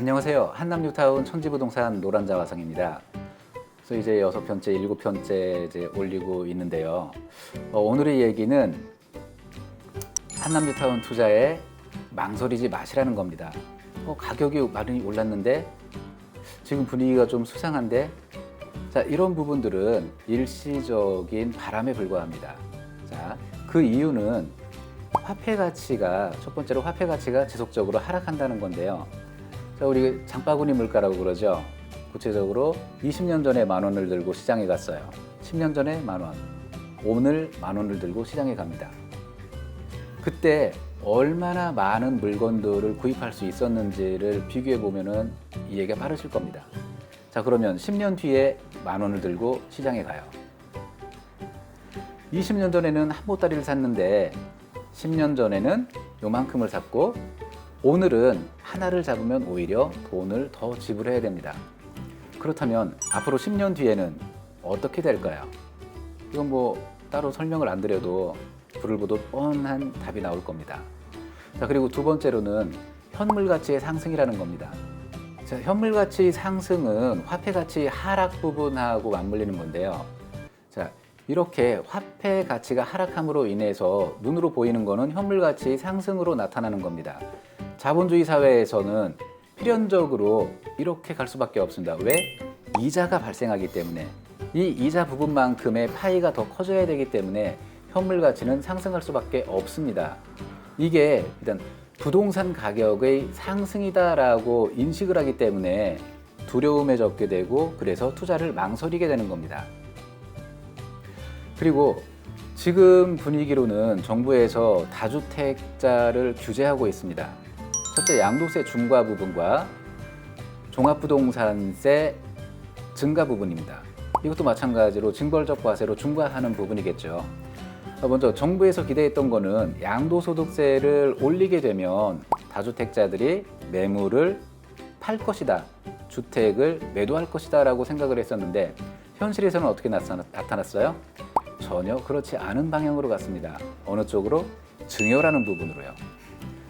안녕하세요. 한남뉴타운 천지부동산 노란자 화성입니다. 그래서 이제 여섯 편째, 일곱 편째 이제 올리고 있는데요. 어, 오늘의 얘기는 한남뉴타운 투자에 망설이지 마시라는 겁니다. 어, 가격이 많이 올랐는데 지금 분위기가 좀 수상한데 자 이런 부분들은 일시적인 바람에 불과합니다. 자그 이유는 화폐 가치가 첫 번째로 화폐 가치가 지속적으로 하락한다는 건데요. 자 우리 장바구니 물가라고 그러죠. 구체적으로 20년 전에 만 원을 들고 시장에 갔어요. 10년 전에 만 원. 오늘 만 원을 들고 시장에 갑니다. 그때 얼마나 많은 물건들을 구입할 수 있었는지를 비교해 보면은 이해가 빠르실 겁니다. 자, 그러면 10년 뒤에 만 원을 들고 시장에 가요. 20년 전에는 한 보따리를 샀는데 10년 전에는 요만큼을 샀고 오늘은 하나를 잡으면 오히려 돈을 더 지불해야 됩니다. 그렇다면 앞으로 10년 뒤에는 어떻게 될까요? 이건 뭐 따로 설명을 안 드려도 불을 보듯 뻔한 답이 나올 겁니다. 자, 그리고 두 번째로는 현물 가치의 상승이라는 겁니다. 자, 현물 가치 상승은 화폐 가치 하락 부분하고 맞물리는 건데요. 자, 이렇게 화폐 가치가 하락함으로 인해서 눈으로 보이는 거는 현물 가치 상승으로 나타나는 겁니다. 자본주의 사회에서는 필연적으로 이렇게 갈 수밖에 없습니다. 왜? 이자가 발생하기 때문에 이 이자 부분만큼의 파이가 더 커져야 되기 때문에 현물 가치는 상승할 수밖에 없습니다. 이게 일단 부동산 가격의 상승이다라고 인식을 하기 때문에 두려움에 젖게 되고 그래서 투자를 망설이게 되는 겁니다. 그리고 지금 분위기로는 정부에서 다주택자를 규제하고 있습니다. 첫째 양도세 중과 부분과 종합부동산세 증가 부분입니다. 이것도 마찬가지로 징벌적 과세로 중과하는 부분이겠죠. 먼저 정부에서 기대했던 거는 양도소득세를 올리게 되면 다주택자들이 매물을 팔 것이다. 주택을 매도할 것이다 라고 생각을 했었는데 현실에서는 어떻게 나타났어요? 전혀 그렇지 않은 방향으로 갔습니다. 어느 쪽으로? 증여라는 부분으로요.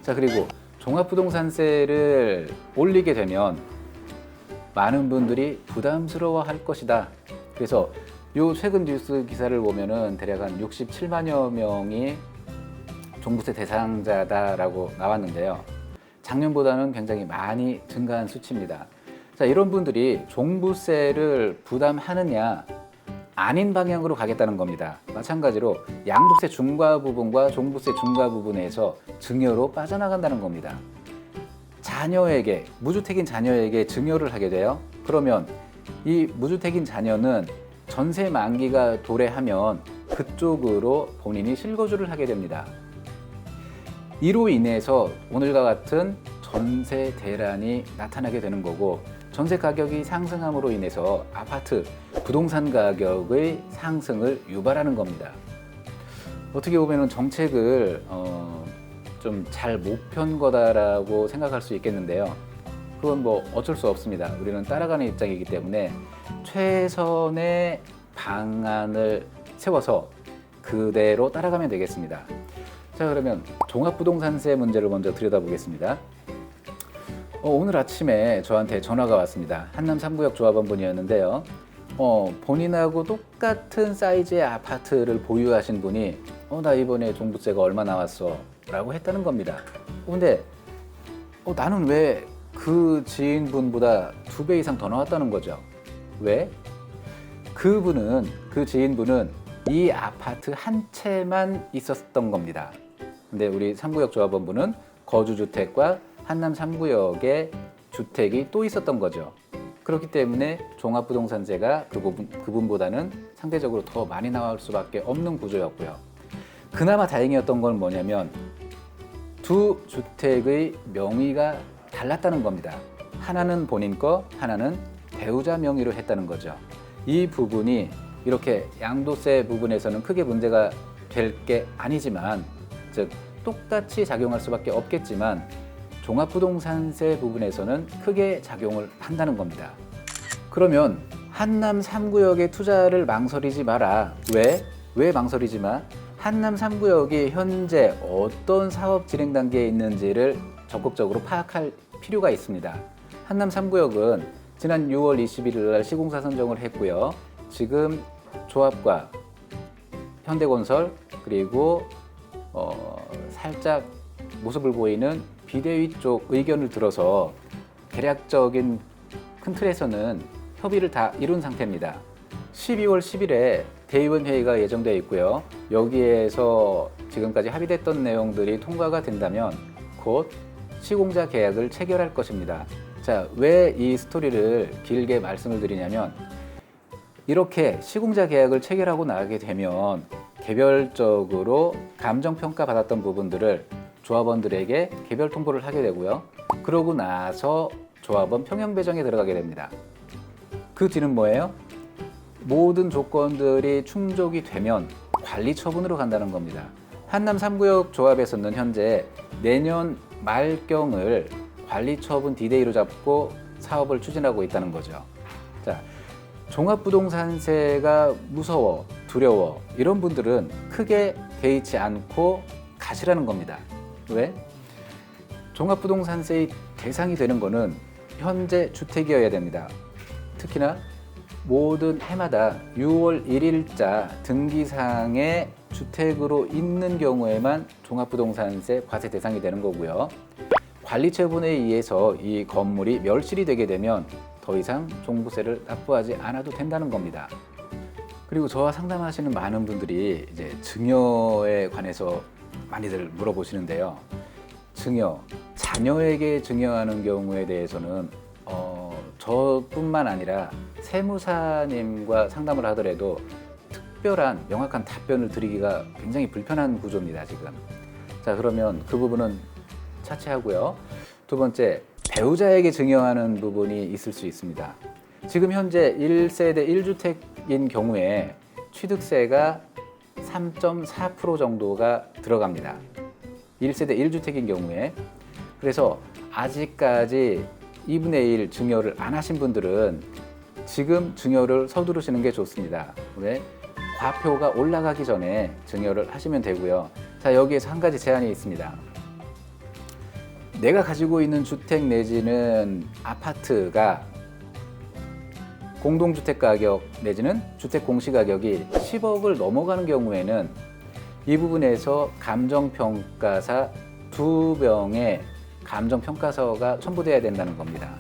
자, 그리고 종합부동산세를 올리게 되면 많은 분들이 부담스러워 할 것이다. 그래서 요 최근 뉴스 기사를 보면은 대략 한 67만여 명이 종부세 대상자다라고 나왔는데요. 작년보다는 굉장히 많이 증가한 수치입니다. 자, 이런 분들이 종부세를 부담하느냐 아닌 방향으로 가겠다는 겁니다. 마찬가지로 양도세 중과 부분과 종부세 중과 부분에서 증여로 빠져나간다는 겁니다. 자녀에게 무주택인 자녀에게 증여를 하게 돼요. 그러면 이 무주택인 자녀는 전세 만기가 도래하면 그쪽으로 본인이 실거주를 하게 됩니다. 이로 인해서 오늘과 같은 전세 대란이 나타나게 되는 거고 전세 가격이 상승함으로 인해서 아파트 부동산 가격의 상승을 유발하는 겁니다. 어떻게 보면 정책을 어, 좀 잘 못 편 거다라고 생각할 수 있겠는데요. 그건 뭐 어쩔 수 없습니다. 우리는 따라가는 입장이기 때문에 최선의 방안을 세워서 그대로 따라가면 되겠습니다. 자 그러면 종합부동산세 문제를 먼저 들여다보겠습니다. 어, 오늘 아침에 저한테 전화가 왔습니다. 한남 3구역 조합원 분이었는데요. 어, 본인하고 똑같은 사이즈의 아파트를 보유하신 분이 어, 나 이번에 종부세가 얼마 나왔어? 라고 했다는 겁니다. 어, 근데 어, 나는 왜 그 지인분보다 두 배 이상 더 나왔다는 거죠. 왜? 그분은 그 지인분은 이 아파트 한 채만 있었던 겁니다. 근데 우리 3구역 조합원분은 거주주택과 한남 3구역에 주택이 또 있었던 거죠. 그렇기 때문에 종합부동산세가 그 부분, 그분보다는 상대적으로 더 많이 나올 수밖에 없는 구조였고요. 그나마 다행이었던 건 뭐냐면 두 주택의 명의가 달랐다는 겁니다. 하나는 본인 거, 하나는 배우자 명의로 했다는 거죠. 이 부분이 이렇게 양도세 부분에서는 크게 문제가 될 게 아니지만, 즉 똑같이 작용할 수밖에 없겠지만 종합부동산세 부분에서는 크게 작용을 한다는 겁니다. 그러면 한남 3구역에 투자를 망설이지 마라. 왜? 왜 망설이지 마? 한남 3구역이 현재 어떤 사업 진행 단계에 있는지를 적극적으로 파악할 필요가 있습니다. 한남 3구역은 지난 6월 21일 날 시공사 선정을 했고요. 지금 조합과 현대건설 그리고 어, 살짝 모습을 보이는 비대위 쪽 의견을 들어서 대략적인 큰 틀에서는 협의를 다 이룬 상태입니다. 12월 10일에 대의원 회의가 예정되어 있고요. 여기에서 지금까지 합의됐던 내용들이 통과가 된다면 곧 시공자 계약을 체결할 것입니다. 자, 왜 이 스토리를 길게 말씀을 드리냐면 이렇게 시공자 계약을 체결하고 나가게 되면 개별적으로 감정 평가 받았던 부분들을 조합원들에게 개별 통보를 하게 되고요. 그러고 나서 조합원 평형 배정에 들어가게 됩니다. 그 뒤는 뭐예요? 모든 조건들이 충족이 되면 관리 처분으로 간다는 겁니다. 한남 3구역 조합에서는 현재 내년 말경을 관리 처분 디데이로 잡고 사업을 추진하고 있다는 거죠. 자, 종합부동산세가 무서워, 두려워 이런 분들은 크게 개의치 않고 가시라는 겁니다. 왜? 종합부동산세의 대상이 되는 거는 현재 주택이어야 됩니다. 특히나 모든 해마다 6월 1일자 등기상에 주택으로 있는 경우에만 종합부동산세 과세 대상이 되는 거고요. 관리처분에 의해서 이 건물이 멸실이 되게 되면 더 이상 종부세를 납부하지 않아도 된다는 겁니다. 그리고 저와 상담하시는 많은 분들이 이제 증여에 관해서 많이들 물어보시는데요. 증여, 자녀에게 증여하는 경우에 대해서는 어, 저뿐만 아니라 세무사님과 상담을 하더라도 특별한 명확한 답변을 드리기가 굉장히 불편한 구조입니다, 지금. 자, 그러면 그 부분은 차치하고요. 두 번째, 배우자에게 증여하는 부분이 있을 수 있습니다. 지금 현재 1세대 1주택인 경우에 취득세가 3.4% 정도가 들어갑니다. 1세대 1주택인 경우에. 그래서 아직까지 2분의 1 증여를 안 하신 분들은 지금 증여를 서두르시는 게 좋습니다. 왜? 과표가 올라가기 전에 증여를 하시면 되고요. 자, 여기에서 한 가지 제한이 있습니다. 내가 가지고 있는 주택 내지는 아파트가 공동주택 가격 내지는 주택 공시 가격이 10억을 넘어가는 경우에는 이 부분에서 감정평가사 두 명의 감정평가서가 첨부돼야 된다는 겁니다.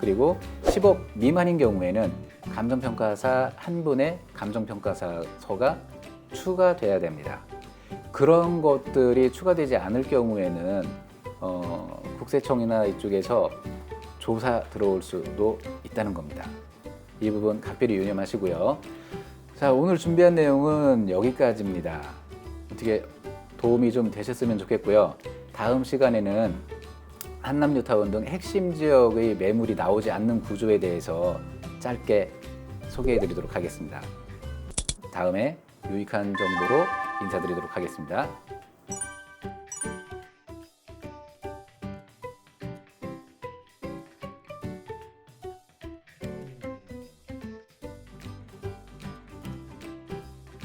그리고 10억 미만인 경우에는 감정평가사 한 분의 감정평가서가 추가돼야 됩니다. 그런 것들이 추가되지 않을 경우에는 어, 국세청이나 이쪽에서 조사 들어올 수도 있다는 겁니다. 이 부분 각별히 유념하시고요. 자, 오늘 준비한 내용은 여기까지입니다. 어떻게 도움이 좀 되셨으면 좋겠고요. 다음 시간에는 한남뉴타운 등 핵심 지역의 매물이 나오지 않는 구조에 대해서 짧게 소개해 드리도록 하겠습니다. 다음에 유익한 정보로 인사드리도록 하겠습니다.